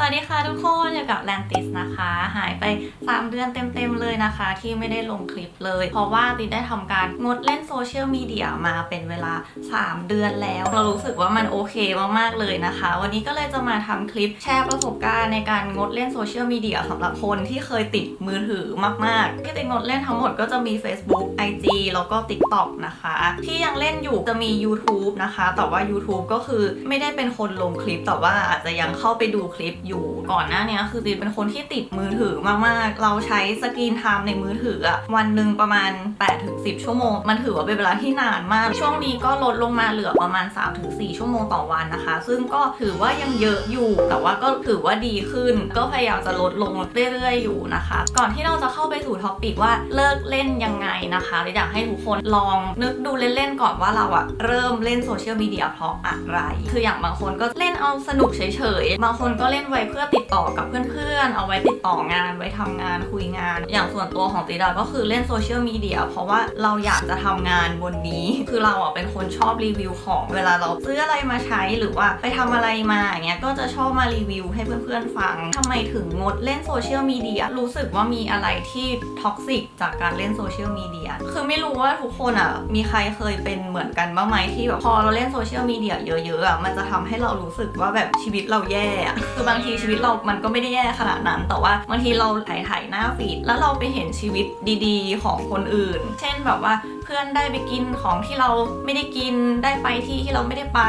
สวัสดีค่ะทุกคนอยู่กับแลนติสนะคะ หายไป 3 เดือนเต็มๆเลยนะคะ ที่ไม่ได้ลงคลิปเลย เพราะว่าติได้ทำการงดเล่นโซเชียลมีเดียมาเป็นเวลา 3 เดือนแล้ว เรารู้สึกว่ามันโอเคมากๆเลยนะคะ วันนี้ก็เลยจะมาทำคลิปแชร์ประสบการณ์ในการงดเล่นโซเชียลมีเดียสำหรับคนที่เคยติดมือถือมากๆ ที่ติดงดเล่นทั้งหมดก็จะมี Facebook IG แล้วก็ TikTok นะคะ ที่ยังเล่นอยู่จะมี YouTube นะคะ แต่ว่า YouTube ก็คือไม่ได้เป็นคนลงคลิปแต่ว่าอาจจะยังเข้าไปดูคลิปอยู่ก่อนหน้านี้คือติดเป็นคนที่ติดมือถือมากๆ เราใช้สกรีนไทม์ในมือถืออะวันหนึ่งประมาณ8-10 ชั่วโมง มันถือว่าเป็นเวลาที่นานมาก ช่วงนี้ก็ลดลงมาเหลือประมาณ3-4ชั่วโมงต่อวันนะคะ ซึ่งก็ถือว่ายังเยอะอยู่ แต่ว่าก็ถือว่าดีขึ้น ก็พยายามจะลดลงเรื่อยๆอยู่นะคะ ก่อนที่เราจะเข้าไปสู่ท็อปิกว่าเลิกเล่นยังไงนะคะเลยอยากให้ทุกคนลองนึกดูเล่นๆก่อนว่าเราอะเริ่มเล่นโซเชียลมีเดียเพราะอะไร คืออย่างบางคนก็เล่นเอาสนุกเฉยๆ บางคนก็เล่นไวเพื่อติดต่อกับเพื่อนๆ เอาไว้ติดต่องานไว้ทำงานคุยงาน อย่างส่วนตัวของติดาก็คือเล่นโซเชียลมีเดียเพราะว่าเราอยากจะทำงานบนนี้ คือเราอะเป็นคนชอบรีวิวของเวลาเราซื้ออะไรมาใช้หรือว่าไปทำอะไรมาอย่างเงี้ยก็จะชอบมารีวิวให้เพื่อนๆฟังทำไมถึงงดเล่นโซเชียลมีเดียรู้สึกว่ามีอะไรที่ท็อกซิกจากการเล่นโซเชียลมีเดียคือไม่รู้ว่าทุกคนอะมีใครเคยเป็นเหมือนกันบ้างไหมที่แบบพอเราเล่นโซเชียลมีเดียเยอะๆอะมันจะทำให้เรารู้สึกว่าแบบชีวิตเราแย่คือบางางทีชีวิตเรามันก็ไม่ได้แย่ขนาดนั้น แต่ว่าบางทีเราถ่ายถ่ายหน้าฟีดแล้วเราไปเห็นชีวิตดีๆ ของคนอื่น เช่นแบบว่าเพื่อนได้ไปกินของที่เราไม่ได้กินได้ไปที่ที่เราไม่ได้ไป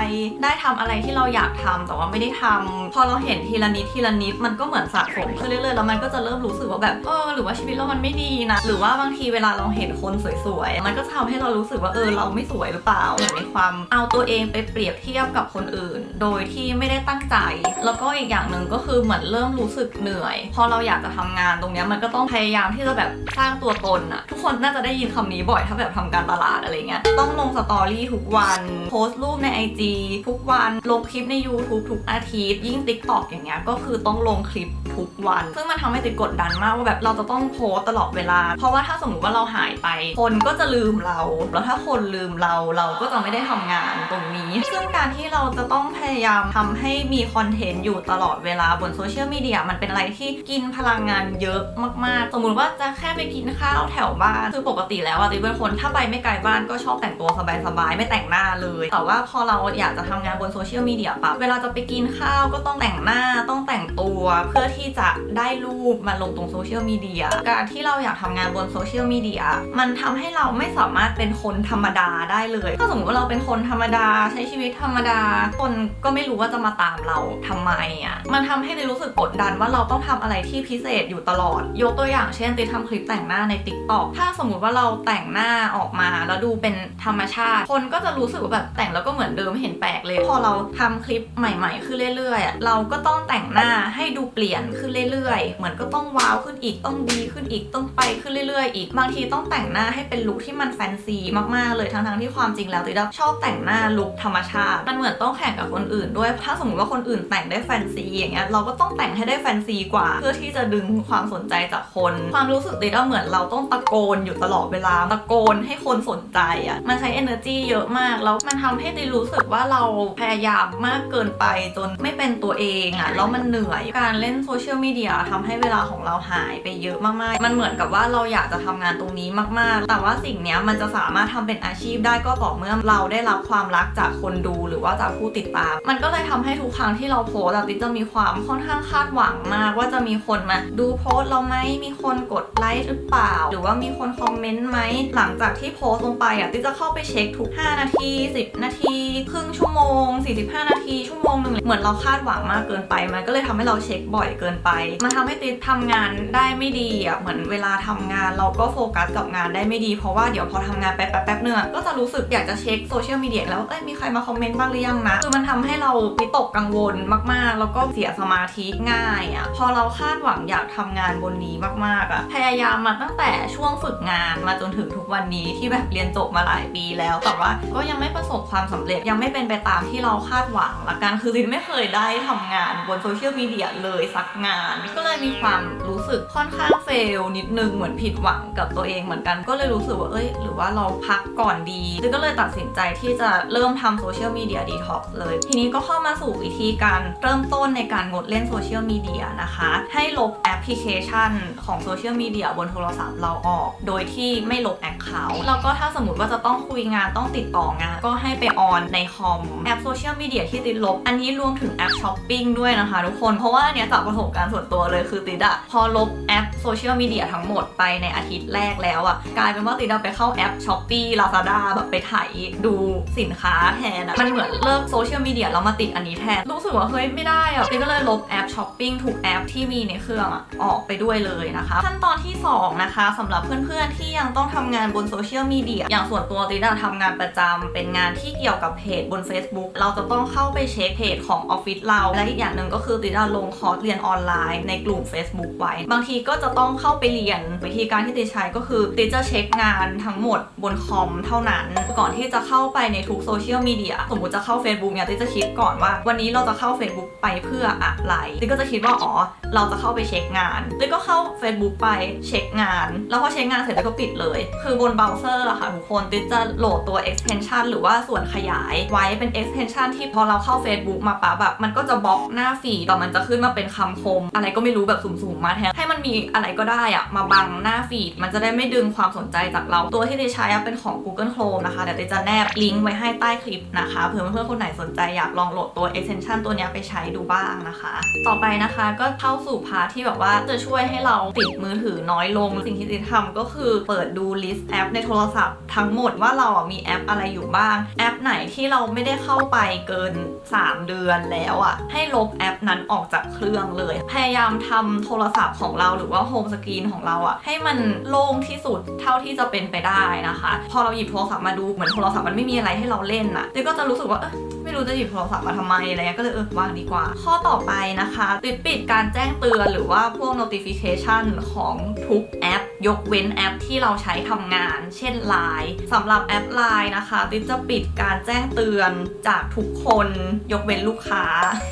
ได้ทำอะไรที่เราอยากทำแต่ว่าไม่ได้ทำพอเราเห็นทีละนิดทีละนิดมันก็เหมือนสะสมขึ้นเรื่อยๆแล้วมันก็จะเริ่มรู้สึกว่าแบบเออหรือว่าชีวิตเรามันไม่ดีนะ หรือว่าบางทีเวลาเราเห็นคนสวยๆมันก็ทำให้เรารู้สึกว่าเออเราไม่สวยหรือเปล่าเหมือนมีความเอาตัวเองไปเปรียบเทียบกับคนอื่น โดยที่ไม่ได้ตั้งใจ แล้วก็อีกอย่างหนึ่งก็คือเหมือนเริ่มรู้สึกเหนื่อย พอเราอยากจะทำงานตรงนี้มันก็ต้องพยายามที่จะแบบสร้างตัวตนอะทุกคนน่าจะได้ยินคำนี้บ่อยถ้าแบบทำการตลาดอะไรเงี้ยต้องลงสตอรี่ทุกวันโพสต์รูปใน IG ทุกวันลงคลิปใน YouTube ทุกอาทิตย์ยิ่ง TikTok อย่างเงี้ยก็คือต้องลงคลิปทุกวัน ซึ่งมันทำให้ติดกดดันมากว่าแบบเราจะต้องโพสตตลอดเวลา เพราะว่าถ้าสมมติว่าเราหายไป คนก็จะลืมเรา แล้วถ้าคนลืมเราเราก็จะไม่ได้ทำงานตรงนี้ ซึ่งการที่เราจะต้องพยายามทำให้มีคอนเทนต์อยู่ตลอดเวลาบนโซเชียลมีเดียมันเป็นอะไรที่กินพลังงานเยอะมากๆ สมมุติว่าจะแค่ไปกินข้าวแถวบ้านคือปกติแล้วอะติเป็นคนถ้าไปไม่ไกลบ้านก็ชอบแต่งตัวสบายๆไม่แต่งหน้าเลย แต่ว่าพอเราอยากจะทำงานบนโซเชียลมีเดียปั๊บเวลาจะไปกินข้าวก็ต้องแต่งหน้าต้องแต่งตัวเพื่อที่จะได้รูปมาลงตรงโซเชียลมีเดียการที่เราอยากทำงานบนโซเชียลมีเดียมันทำให้เราไม่สามารถเป็นคนธรรมดาได้เลย ถ้าสมมติว่าเราเป็นคนธรรมดาใช้ชีวิตธรรมดา คนก็ไม่รู้ว่าจะมาตามเราทำไมอะมันันทำให้ติรู้สึกกดดันว่าเราต้องทำอะไรที่พิเศษอยู่ตลอด ยกตัวอย่างเช่นติทำคลิปแต่งหน้าใน t ิ k t o k ถ้าสมมติว่าเราแต่งหน้าออกมาแล้วดูเป็นธรรมชาติ คนก็จะรู้สึกว่าแบบแต่งแล้วก็เหมือนเดิมเห็นแปลกเลย พอเราทำคลิปใหม่ๆขึ้นเรื่อยๆ เราก็ต้องแต่งหน้าให้ดูเปลี่ยนขึ้นเรื่อยๆ เหมือนก็ต้องว้าวขึ้นอีกต้องดีขึ้นอีกต้องไปขึ้นเรื่อยๆ อีก บางทีต้องแต่งหน้าให้เป็นลุคที่มันแฟนซีมากๆเลยทั้งๆที่ความจริงแล้วติดชอบแต่งหน้าลุคธรรมชาติ มันเหมือนต้องแข่งกับคนอื่นด้วยถ้าสมมติว่าคนอื่นแต่งได้แฟนซีอย่างเงี้ยเราก็ต้องแต่งให้ได้แฟนซีกว่า เพื่อที่จะดึงความสนใจจากคน ความรู้สึกติดาเหมือนเราต้องตะโกนอยู่ตลอดเวลาตะโกนให้คนสนใจอะมันใช้ energy เยอะมาก แล้วมันทำให้ติรู้สึกว่าเราพยายามมากเกินไปจนไม่เป็นตัวเองอะแล้วมันเหนื่อยการเล่นโซเชียลมีเดียทำให้เวลาของเราหายไปเยอะมากๆ มันเหมือนกับว่าเราอยากจะทำงานตรงนี้มากๆ แต่ว่าสิ่งนี้มันจะสามารถทำเป็นอาชีพได้ก็ต่อเมื่อเราได้รับความรักจากคนดูหรือว่าจากผู้ติดตาม มันก็เลยทำให้ทุกครั้งที่เราโพสต์ติ๊กจะมีความค่อนข้างคาดหวังมาก ว่าจะมีคนมาดูโพสต์เราไหมมีคนกดไลค์หรือเปล่า หรือว่ามีคนคอมเมนต์ไหมหลังจากที่โพสต์ลงไปอะติ๊กจะเข้าไปเช็คทุก 5 นาที 10 นาทีครึ่งชั่วโมง 45 นาที ชั่วโมงหนึ่งเหมือนเราคาดหวังมากเกินไปมันก็เลยทำให้เราเช็คบ่อยเกินไปมันทำให้ติ๊กทำงานได้ไม่ดีอะเหมือนเวลาทำงานเราก็โฟกัสกับงานได้ไม่ดีเพราะว่าเดี๋ยวพอทำงานแป๊บแป๊บๆเนื่อก็จะรู้สึกอยากจะเช็คโซเชียลมีเดียแล้วเอ้ยมีใครมาคอมเมนต์บ้างหรือยังนะคือมันทำให้เราวิตกกังวลมากๆ แล้วก็เสียสมาธิง่ายอะพอเราคาดหวังอยากทำงานบนนี้มากๆอะพยายามมาตั้งแต่ช่วงฝึกงานมาจนถึงทุกวันนี้ที่แบบเรียนจบมาหลายปีแล้ว แต่ว่าก็ยังไม่ประสบความสำเร็จยังไม่เป็นไปตามที่เราคาดหวังละกันคือลินไม่เคยได้ทำงานบนโซเชียลมีเดียเลยสักงาน ก็เลยมีความรู้สึกค่อนข้างเฟลนิดนึงเหมือนผิดหวังกับตัวเองเหมือนกันก็เลยรู้สึกว่าเอ้ยหรือว่าเราพักก่อนดีก็เลยตัดสินใจที่จะเริ่มทำโซเชียลมีเดียดีท็อกซ์เลย ทีนี้ก็เข้ามาสู่วิธีการเริ่มต้นในการงดเล่นโซเชียลมีเดียนะคะ ให้ลบแอปพลิเคชันของโซเชียลมีเดียบนโทรศัพท์เราออก โดยที่ไม่ลบแอคเคาท์แล้วก็ถ้าสมมติว่าจะต้องคุยงานต้องติดต่องาน ก็ให้ไปออนในคอมแอปโซเชียลมีเดียที่ติดลบ อันนี้รวมถึงแอปช้อปปิ้งด้วยนะคะทุกคน เพราะว่าอันเนี้ยจากประสบการณ์ส่วนตัวเลยคือติดอะพอลบแอปโซเชียลมีเดียทั้งหมดไปในอาทิตย์แรกแล้วอะกลายเป็นว่าติดอะไปเข้าแอปช้อปปี้ลาซาด้าแบบไปถ่ายดูสินค้าแทนอะมันเหมือนเลิกโซเชียลมีเดียแล้วมาติดอันนี้แทนรู้สึกว่าเฮ้ยไม่ได้อะติดก็เลยลบแอปช้อปปิ้งทุกแอปที่มีในเครื่องออกไปด้วยเลยนะคะ ขั้นตอนที่สองนะคะสำหรับเพื่อนๆที่ยังต้องทำงานบนโซเชียลมีเดียอย่างส่วนตัวติดอะทำงานประจำเป็นงานที่เกี่ยวกับเพจบน Facebook เราจะต้องเข้าไปเช็คเพจของออฟฟิศเรา และอีกอย่างหนึ่งก็คือติดอะลงคอร์สเรียนออนไลน์ในกลุ่ม Facebook ไว้ บางทีก็จะต้องเข้าไปเรียนวิธีการที่ติใช้ก็คือติจะเช็คงานทั้งหมดบนคอมเท่านั้น ก่อนที่จะเข้าไปในทุกโซเชียลมีเดียสมมติจะเข้า Facebook เนี่ยติจะคิดก่อนว่า วันนี้เราจะเข้า Facebook ไปเพื่ออะไรติดก็จะคิดว่าอ๋อ เราจะเข้าไปเช็คงานติดก็เข้า Facebook ไปเช็คงาน แล้วพอเช็คงานเสร็จติดก็ปิดเลย คือบนเบราว์เซอร์อะค่ะทุกคนติดจะโหลดตัว extension หรือว่าส่วนขยายไว้เป็น extension ที่พอเราเข้า Facebook มาปั๊บแบบมันก็จะบล็อกหน้าฟีดแต่มันจะขึ้นมาเป็นคำคม อะไรก็ไม่รู้แบบสุ่มๆมาแทนให้มันมีอะไรก็ได้อะมาบังหน้าฟีดมันจะได้ไม่ดึงความสนใจจากเราตัวที่ติดใช้เป็นของ Google Chrome นะคะเดี๋ยวติดจะแนบลิงก์ไว้ให้ใต้คลิปนะคะเผื่อเพื่อนๆคนไหนสนใจอยากลองโหลดตัว extension ตัวนี้ไปใช้ดูบ้างนะคะ ต่อไปนะคะก็เข้าสู่พาร์ทที่แบบว่าจะช่วยให้เราติดมือถือน้อยลง สิ่งที่ติดทำก็คือเปิดดูลิสต์แอปในโทรศัพท์ทั้งหมดว่าเราอะมีแอปอะไรอยู่บ้าง แอปไหนที่เราไม่ได้เข้าไปเกิน 3 เดือนแล้วอะให้ลบแอปนั้นออกจากเครื่องเลย พยายามทำโทรศัพท์ของเราหรือว่าโฮมสกรีนของเราอะให้มันโล่งที่สุดเท่าที่จะเป็นไปได้นะคะ พอเราหยิบโทรศัพท์มาดูเหมือนโทรศัพท์มันไม่มีอะไรให้เราเล่นอะติดก็จะรู้สึกว่าเอ้ย ไม่รู้จะหยิบโทรศัพท์มาทำไมอะไรเงี้ยก็เลยเออวางดีกว่า ข้อต่อไปนะคะ ติดปิดการแจ้งเตือนหรือว่าพวก notification ของทุกแอป ยกเว้นแอปที่เราใช้ทำงาน เช่น Line สำหรับแอป Line นะคะติดจะปิดการแจ้งเตือนจากทุกคนยกเว้นลูกค้า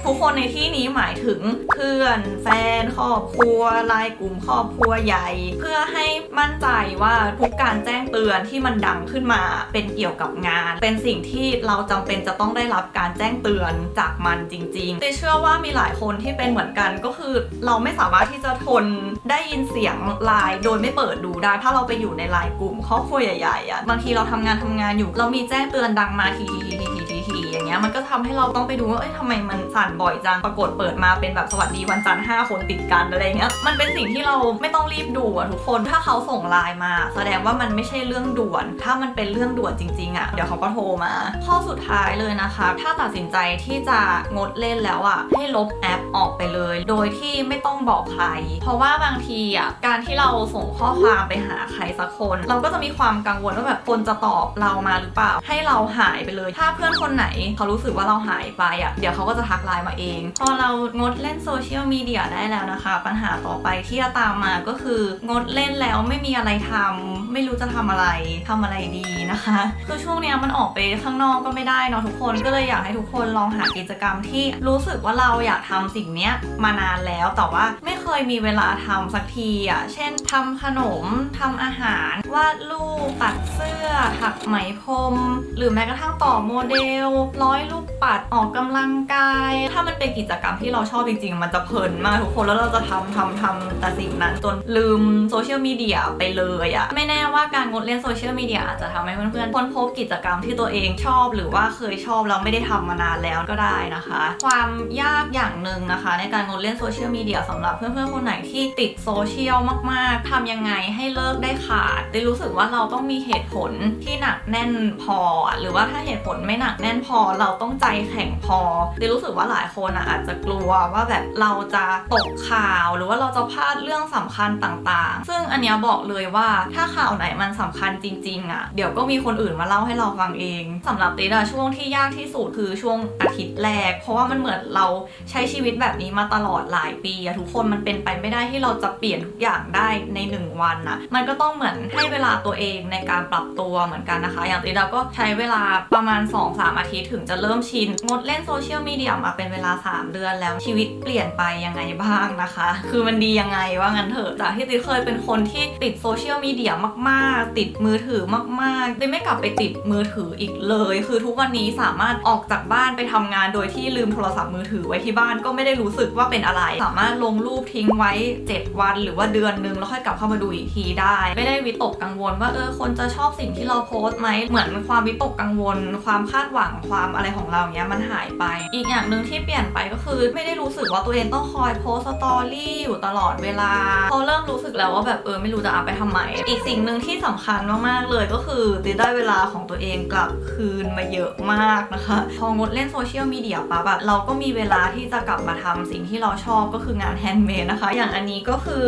ทุกคนในที่นี้หมายถึงเพื่อนแฟนครอบครัวไลน์กลุ่มครอบครัวใหญ่ เพื่อให้มั่นใจว่าทุกการแจ้งเตือนที่มันดังขึ้นมาเป็นเกี่ยวกับงาน เป็นสิ่งที่เราจำเป็นจะต้องได้รับการแจ้งเตือนจากมันจริงๆแต่เชื่อว่ามีหลายคนที่เป็นเหมือนกันก็คือ เราไม่สามารถที่จะทนได้ยินเสียงไลน์โดยไม่เปิดดูได้ ถ้าเราไปอยู่ในไลน์กลุ่มครอบครัวใหญ่ๆอะบางทีเราทำงานทำงานอยู่ เรามีแจ้งเตือนดังมาทีทีทีที เงี้ยมันก็ทำให้เราต้องไปดูว่าเอ้ยทำไมมันสั่นบ่อยจังปรากฏเปิดมาเป็นแบบสวัสดีวันจันทร์ห้าคนติดกันอะไรเงี้ยมันเป็นสิ่งที่เราไม่ต้องรีบดูอะทุกคนถ้าเขาส่งไลน์มา แสดงว่ามันไม่ใช่เรื่องด่วน ถ้ามันเป็นเรื่องด่วนจริงๆอะเดี๋ยวเขาก็โทรมา ข้อสุดท้ายเลยนะคะ ถ้าตัดสินใจที่จะงดเล่นแล้วอะให้ลบแอปออกไปเลย โดยที่ไม่ต้องบอกใคร เพราะว่าบางทีอะการที่เราส่งข้อความไปหาใครสักคน เราก็จะมีความกังวลว่าแบบคนจะตอบเรามาหรือเปล่า ให้เราหายไปเลย ถ้าเพื่อนคนไหนเขารู้สึกว่าเราหายไปอะเดี๋ยวเขาก็จะทักไลน์มาเอง พอเรางดเล่นโซเชียลมีเดียได้แล้วนะคะ ปัญหาต่อไปที่จะตามมาก็คืองดเล่นแล้วไม่มีอะไรทำไม่รู้จะทำอะไรทำอะไรดีนะคะคือช่วงเนี้ยมันออกไปข้างนอกก็ไม่ได้เนาะทุกคนก็เลยอยากให้ทุกคนลองหากิจกรรมที่รู้สึกว่าเราอยากทำสิ่งเนี้ยมานานแล้วแต่ว่าไม่เคยมีเวลาทำสักทีอะเช่นทำขนมทำอาหารวาดรูปตัดเสื้อถักไหมพรมหรือแม้กระทั่งต่อโมเดลร้อยลูกปัดออกกำลังกาย ถ้ามันเป็นกิจกรรมที่เราชอบจริงๆ มันจะเพลินมากทุกคนแล้วเราจะทำทำทำแต่สิ่งนั้นจนลืมโซเชียลมีเดียไปเลยอะไม่แน่ว่าการงดเล่นโซเชียลมีเดียอาจจะทำให้เพื่อนๆค้นพบกิจกรรมที่ตัวเองชอบ หรือว่าเคยชอบแล้วไม่ได้ทำมานานแล้วก็ได้นะคะ ความยากอย่างหนึ่งนะคะ ในการงดเล่นโซเชียลมีเดียสำหรับเพื่อนๆคนไหนที่ติดโซเชียลมากๆทำยังไงให้เลิกได้ขาดได้รู้สึกว่าเราต้องมีเหตุผลที่หนักแน่นพอ หรือว่าถ้าเหตุผลไม่หนักแน่นพอเราต้องใจแข็งพอได้รู้สึกว่าหลายคนอะอาจจะกลัวว่าแบบเราจะตกข่าวหรือว่าเราจะพลาดเรื่องสำคัญต่างๆ ซึ่งอันเนี้ยบอกเลยว่าถ้าข่าวไหนมันสำคัญจริง ๆอะเดี๋ยวก็มีคนอื่นมาเล่าให้เราฟังเองสำหรับติดอะช่วงที่ยากที่สุดคือช่วงอาทิตย์แรก เพราะว่ามันเหมือนเราใช้ชีวิตแบบนี้มาตลอดหลายปีอะทุกคนมันเป็นไปไม่ได้ที่เราจะเปลี่ยนทุกอย่างได้ในหนึ่งวันอะมันก็ต้องเหมือนให้เวลาตัวเองในการปรับตัวเหมือนกันนะคะ อย่างติดาก็ใช้เวลาประมาณ 2-3 อาทิตย์ถึงจะเริ่มชิน งดเล่นโซเชียลมีเดียมาเป็นเวลา 3 เดือนแล้วชีวิตเปลี่ยนไปยังไงบ้างนะคะ คือมันดียังไงว่างั้นเถอะจากที่ติ๊เคยเป็นคนที่ติดโซเชียลมีเดียมาก ๆ ติดมือถือมากๆติ๊ไม่กลับไปติดมือถืออีกเลย คือทุกวันนี้สามารถออกจากบ้านไปทำงานโดยที่ลืมโทรศัพท์มือถือไว้ที่บ้านก็ไม่ได้รู้สึกว่าเป็นอะไร สามารถลงรูปทิ้งไว้ 7 วัน หรือว่าเดือนนึงแล้วค่อยกลับเข้ามาดูอีกทีได้ ไม่ได้วิตกกังวลว่าเออคนจะชอบสิ่งที่เราโพสต์ไหมเหมือนความวิตกกังวล ความคาดหวังความอะไรของเราเนี้ยมันหายไป อีกอย่างหนึ่งที่เปลี่ยนไปก็คือ ไม่ได้รู้สึกว่าตัวเองต้องคอยโพสต์สตอรี่อยู่ตลอดเวลาพอเริ่มรู้สึกแล้วว่าแบบเออไม่รู้จะเอาไปทำไม อีกสิ่งหนึ่งที่สำคัญมากๆเลยก็คือติได้เวลาของตัวเองกลับคืนมาเยอะมากนะคะ พองดเล่นโซเชียลมีเดียปั๊บอะเราก็มีเวลาที่จะกลับมาทำสิ่งที่เราชอบก็คืองานแฮนด์เมดนะคะ อย่างอันนี้ก็คือ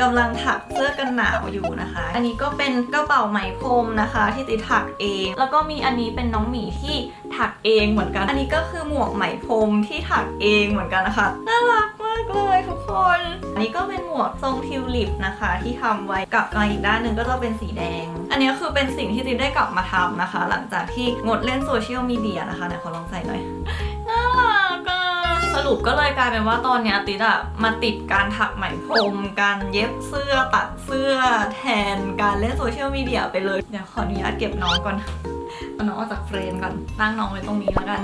กำลังถักเสื้อกันหนาวอยู่นะคะ อันนี้ก็เป็นกระเป๋าไหมพรมนะคะ ที่ติถักเอง แล้วก็มีอันนี้เป็นน้องหมีที่ถักเองเหมือนกัน อันนี้ก็คือหมวกไหมพรมที่ถักเองเหมือนกันนะคะน่ารักมากเลยทุกคน อันนี้ก็เป็นหมวกทรงทิวลิปนะคะ ที่ทำไว้กับมาอีกด้านหนึ่งก็จะเป็นสีแดง อันนี้คือเป็นสิ่งที่ติได้กลับมาทำนะคะ หลังจากที่งดเล่นโซเชียลมีเดียนะคะไหนขอลองใส่หน่อยน่ารัก สรุปก็เลยกลายเป็นว่าตอนเนี้ยติดอะมาติดการถักไหมพรมการเย็บเสื้อตัดเสื้อแทนการเล่นโซเชียลมีเดียไปเลย เดี๋ยวขออนุญาตเก็บน้องก่อนเอาน้องออกจากเฟรมก่อนตั้งน้องไว้ตรงนี้แล้วกัน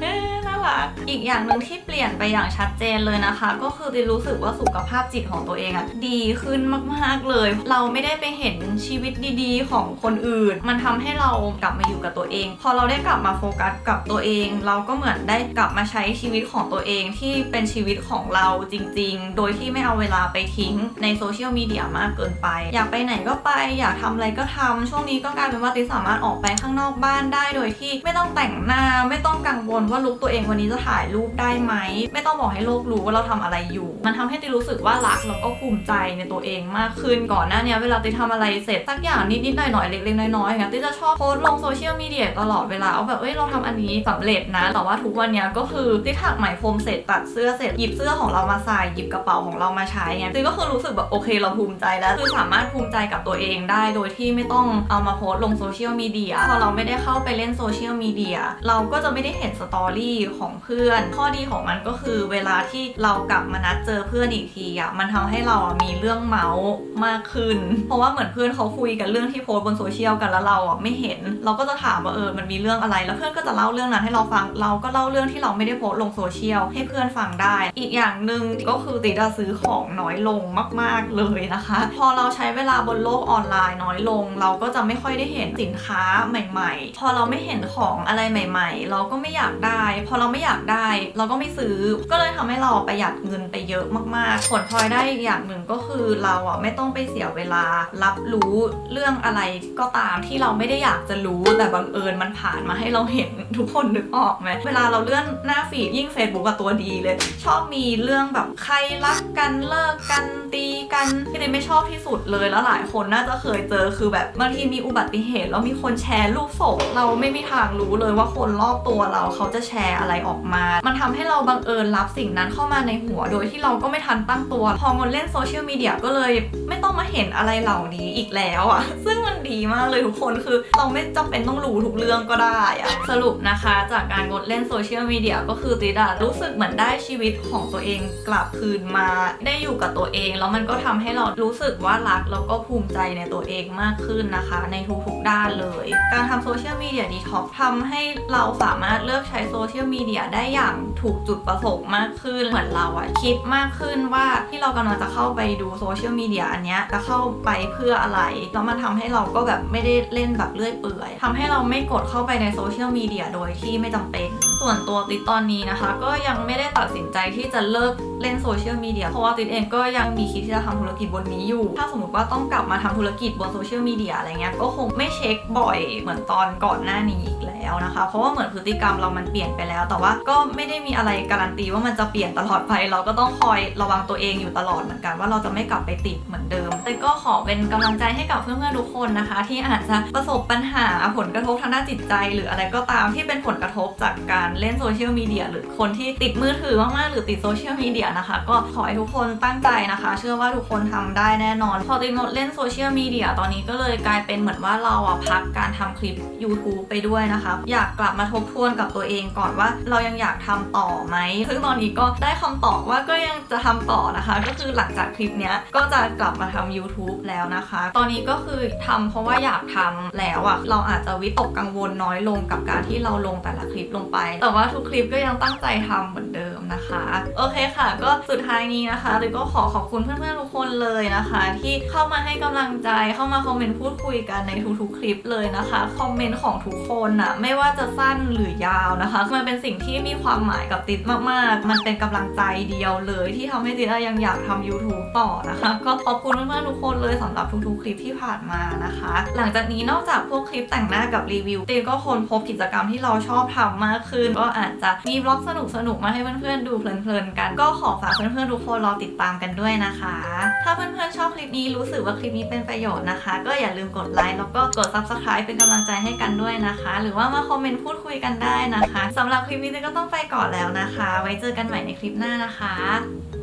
เฮ้น่ารัก อีกอย่างหนึ่งที่เปลี่ยนไปอย่างชัดเจนเลยนะคะ ก็คือติรู้สึกว่าสุขภาพจิตของตัวเองอะดีขึ้นมากๆเลย เราไม่ได้ไปเห็นชีวิตดีๆ ของคนอื่น มันทำให้เรากลับมาอยู่กับตัวเอง พอเราได้กลับมาโฟกัสกับตัวเอง เราก็เหมือนได้กลับมาใช้ชีวิตของตัวเองที่เป็นชีวิตของเราจริง ๆ โดยที่ไม่เอาเวลาไปทิ้งในโซเชียลมีเดียมากเกินไป อยากไปไหนก็ไป อยากทำอะไรก็ทำช่วงนี้ก็กลายเป็นว่าติสามารถออกไปข้างนอกบ้านได้ โดยที่ไม่ต้องแต่งหน้าไม่ต้องกังวลว่าลุคตัวเองวันนี้จะถ่ายรูปได้ไหม ไม่ต้องบอกให้โลกรู้ว่าเราทำอะไรอยู่ มันทำให้ติรู้สึกว่ารักแล้วก็ภูมิใจในตัวเองมากขึ้นก่อนหน้าเนี้ยเวลาติทำอะไรเสร็จสักอย่างนิดๆหน่อยๆเล็กๆน้อยๆอย่างเงี้ยติจะชอบโพสลงโซเชียลมีเดียตลอดเวลาเอาแบบเอ้ยเราทำอันนี้สำเร็จนะ แต่ว่าทุกวันเนี้ยก็คือติถักไหมพรมเสร็จตัดเสื้อเสร็จหยิบเสื้อของเรามาใส่หยิบกระเป๋าของเรามาใช้ไงติก็คือรู้สึกแบบโอเคเราภูมิใจแล้วคือสามารถภูมิใจกับตัวเองได้โดยที่ไม่ต้องเอามาโพสลงโซเชียลมีเดียพอเราไม่ได้เข้าไปเล่นโซเชียลมีเดียเราก็จะไม่ได้เห็นสตอรี่ของเพื่อน ข้อดีของมันก็คือเวลาที่เรากลับมานัดเจอเพื่อนอีกทีอะมันทำให้เราอะมีเรื่องเมาส์มากขึ้น เพราะว่าเหมือนเพื่อนเขาคุยกันเรื่องที่โพสบนโซเชียลกันแล้วเราอะไม่เห็น เราก็จะถามว่าเออมันมีเรื่องอะไร แล้วเพื่อนก็จะเล่าเรื่องนั้นให้เราฟัง เราก็เล่าเรื่องที่เราไม่ได้โพสลงโซเชียลให้เพื่อนฟังได้ อีกอย่างหนึ่งก็คือติดอะซื้อของน้อยลงมาก ๆเลยนะคะ พอเราใช้เวลาบนโลกออนไลน์น้อยลง เราก็จะไม่ค่อยได้เห็นสินค้าใหม่ ๆ พอเราไม่เห็นของอะไรใหม่ ๆ เราก็ไม่อยากได้ พอเราไม่อยากได้ เราก็ไม่ซื้อ ก็เลยทำให้เราประหยัดเงินไปเยอะมากๆ ผลพลอยได้อีกอย่างหนึ่งก็คือเราอะไม่ต้องไปเสียเวลา รับรู้เรื่องอะไรก็ตามที่เราไม่ได้อยากจะรู้แต่บังเอิญมันผ่านมาให้เราเห็นทุกคนนึกออกไหมเวลาเราเลื่อนหน้าฟีดยิ่ง Facebook กับตัวดีเลย ชอบมีเรื่องแบบใครรักกันเลิกกันตีกันที่เดไม่ชอบที่สุดเลยแล้วหลายคนน่าจะเคยเจอคือแบบบางทีมีอุบัติเหตุแล้วมีคนแชร์รูปศพเราไม่มีทางรู้เลยว่าคนรอบตัวเราเขาาจะแชร์อะไรออกมา มันทำให้เราบังเอิญรับสิ่งนั้นเข้ามาในหัว โดยที่เราก็ไม่ทันตั้งตัว พองนเล่นโซเชียลมีเดียก็เลยไม่ต้องมาเห็นอะไรเหล่านี้อีกแล้วอะซึ่งมันดีมากเลยทุกคนคือเราไม่จำเป็นต้องรู้ทุกเรื่องก็ได้อะสรุปนะคะจากการงดเล่นโซเชียลมีเดียก็คือติดอะรู้สึกเหมือนได้ชีวิตของตัวเองกลับคืนมาได้อยู่กับตัวเอง แล้วมันก็ทำให้เรารู้สึกว่ารักแล้วก็ภูมิใจในตัวเองมากขึ้นนะคะ ในทุกๆด้านเลย การทำโซเชียลมีเดียดีท็อกทำให้เราสามารถเลือกใช้โซเชียลมีเดียได้อย่าง ถูกจุดประสงค์มากขึ้น เหมือนเราอะคิดมากขึ้นว่าที่เรากำลังจะเข้าไปดูโซเชียลมีเดียอันเนี้ยจะเข้าไปเพื่ออะไรแล้วมันทำให้เราก็แบบไม่ได้เล่นแบบเลื่อยเปื่อยทำให้เราไม่กดเข้าไปในโซเชียลมีเดียโดยที่ไม่จำเป็น ส่วนตัวติดตอนนี้นะคะ ก็ยังไม่ได้ตัดสินใจที่จะเลิกเล่นโซเชียลมีเดียเพราะว่าติดเองก็ยังมีคิดที่จะทำธุรกิจบนนี้อยู่ ถ้าสมมติว่าต้องกลับมาทำธุรกิจบนโซเชียลมีเดียอะไรเงี้ยก็คงไม่เช็คบ่อยเหมือนตอนก่อนหน้านี้อีกแล้วนะคะ เพราะว่าเหมือนพฤติกรรมเรามันเปลี่ยนไปแล้ว แต่ว่าก็ไม่ได้มีอะไรการันตีว่ามันจะเปลี่ยนตลอดไปเราก็ต้องคอยระวังตัวเองอยู่ตลอดเหมือนกันว่าเราจะไม่กลับไปติดเหมือนเดิม แต่ก็ขอเป็นกำลังใจให้กับเพื่อนๆทุกคนนะคะ ที่อาจจะประสบปัญหาผลกระทบทางด้านจิตใจ หรืออะไรก็ตามที่เป็นผลกระทบจากการเล่นโซเชียลมีเดียหรือคนที่ติดมือถือมากๆหรือติดโซเชียลมีเดียนะคะ ก็ขอให้ทุกคนตั้งใจนะคะ เชื่อว่าทุกคนทำได้แน่นอน พอติดงดเล่นโซเชียลมีเดียตอนนี้ก็เลยกลายเป็นเหมือนว่าเราอะพักการทำคลิป YouTube ไปด้วยนะคะอยากกลับมาทบทวนกับตัวเองก่อนว่าเรายังอยากทำต่อไหมซึ่งตอนนี้ก็ได้คำตอบว่าก็ยังจะทำต่อนะคะ ก็คือหลังจากคลิปนี้ก็จะกลับมาทำ YouTube แล้วนะคะ ตอนนี้ก็คือทำเพราะว่าอยากทำแล้วอะเราอาจจะวิตกกังวลน้อยลงกับการที่เราลงแต่ละคลิปลงไป แต่ว่าทุกคลิปก็ยังตั้งใจทำเหมือนเดิมนะคะ โอเคค่ะ ก็สุดท้ายนี้นะคะเลยก็ขอขอบคุณเพื่อนๆทุกคนเลยนะคะ ที่เข้ามาให้กำลังใจเข้ามาคอมเมนต์พูดคุยกันในทุกๆคลิปเลยนะคะคอมเมนต์ของทุกคนอะไม่ว่าจะสั้นหรือยาวนะคะ มันเป็นสิ่งที่มีความหมายกับติดมากๆ มันเป็นกำลังใจเดียวเลยที่ทำให้ติดยังอยากทำ YouTube ต่อนะคะ ก็ขอบคุณเพื่อนๆทุกคนเลยสำหรับทุกๆคลิปที่ผ่านมานะคะ หลังจากนี้นอกจากพวกคลิปแต่งหน้ากับรีวิวติก็ค้นพบกิจกรรมที่เราชอบทำมากขึ้น ก็อาจจะมีบล็อกสนุกๆมาให้เพื่อนๆดูเพลินๆกัน ก็ขอฝากเพื่อนๆทุกคนรอติดตามกันด้วยนะคะ ถ้าเพื่อนๆชอบคลิปนี้รู้สึกว่าคลิปนี้เป็นประโยชน์นะคะ ก็อย่าลืมกดไลค์แล้วก็กด subscribe เป็นกำลังใจให้กันด้วยนะคะ หรือว่ามาคอมเมนต์พูดคุยกันได้นะคะสำหรับคลิปนี้เจนก็ต้องไปก่อนแล้วนะคะ ไว้เจอกันใหม่ในคลิปหน้านะคะ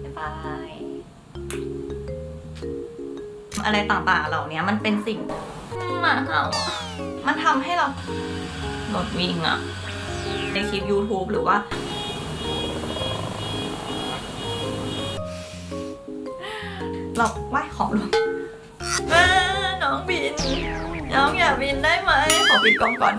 บ๊ายบายอะไรต่างๆเหล่านี้มันเป็นสิ่งหมาเห่าอะมันทำให้เราหลดวิ่งอะในคลิป YouTube หรือว่า เราไหว้ของลงแม่น้องบิน น้องอย่าบินได้ไหม ขอปิดกล้องก่อน